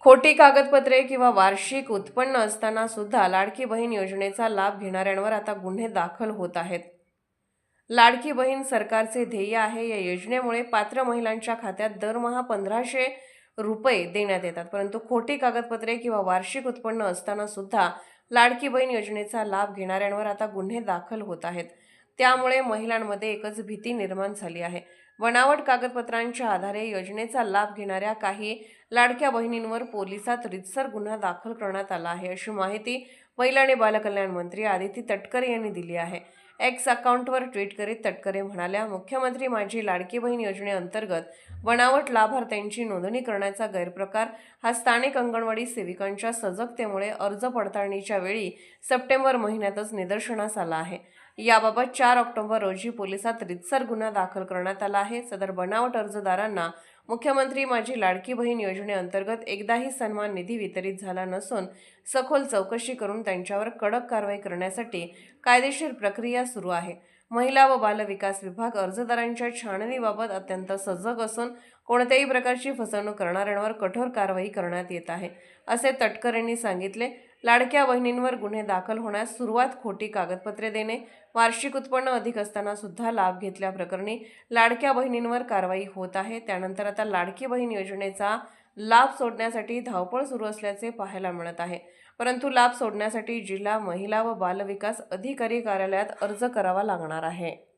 खोटी कागदपत्रे किंवा वार्षिक उत्पन्न असताना सुद्धा लाडकी बहीण योजनेचा लाभ घेणाऱ्यांवर आता गुन्हे दाखल होत आहेत. लाडकी बहीण सरकारचे ध्येय आहे. या योजनेमुळे पात्र महिलांच्या खात्यात दरमहा पंधराशे रुपये देण्यात येतात. परंतु खोटी कागदपत्रे किंवा वार्षिक उत्पन्न असताना सुद्धा लाडकी बहीण योजनेचा लाभ घेणाऱ्यांवर आता गुन्हे दाखल होत आहेत. त्यामुळे महिलांमध्ये एकच भीती निर्माण झाली आहे. बनावट कागदपत्रांच्या आधारे योजनेचा लाभ घेणाऱ्या काही लाडक्या बहिणींवर पोलिसात रितसर गुन्हा दाखल करण्यात आला आहे अशी माहिती महिला आणि बालकल्याण मंत्री आदिती तटकरे यांनी दिली आहे. एक्स अकाउंटवर ट्विट करीत तटकरे म्हणाल्या मुख्यमंत्री माझी लाडकी बहीण योजनेअंतर्गत बनावट लाभार्थ्यांची नोंदणी करण्याचा गैरप्रकार हा स्थानिक अंगणवाडी सेविकांच्या सजगतेमुळे अर्ज पडताळणीच्या वेळी सप्टेंबर महिन्यातच निदर्शनास आला आहे. याबाबत चार ऑक्टोबर रोजी पोलिसात रितसर गुन्हा दाखल करण्यात आला आहे सदर बनावट अर्जदारांना मुख्यमंत्री माझी लाडकी बहीण योजनेअंतर्गत एकदाही सन्मान निधी वितरित झाला नसून सखोल चौकशी करून त्यांच्यावर कडक कारवाई करण्यासाठी कायदेशीर प्रक्रिया सुरू आहे. महिला व बालविकास विभाग अर्जदारांच्या छाननीबाबत अत्यंत सजग असून कोणत्याही प्रकारची फसवणूक करणाऱ्यांवर कठोर कारवाई करण्यात येत आहे असे तटकरेंनी सांगितले. लाडक्या बहिणींवर गुन्हे दाखल होण्यास सुरुवात खोटी कागदपत्रे देणे वार्षिक उत्पन्न अधिक असताना सुद्धा लाभ घेतल्याप्रकरणी लाडक्या बहिणींवर कारवाई होत आहे. त्यानंतर आता लाडकी बहीण योजनेचा लाभ सोडण्यासाठी धावपळ सुरू असल्याचे पाहायला मिळत आहे. परंतु लाभ सोडण्यासाठी जिल्हा महिला व बालविकास अधिकारी कार्यालयात अर्ज करावा लागणार आहे.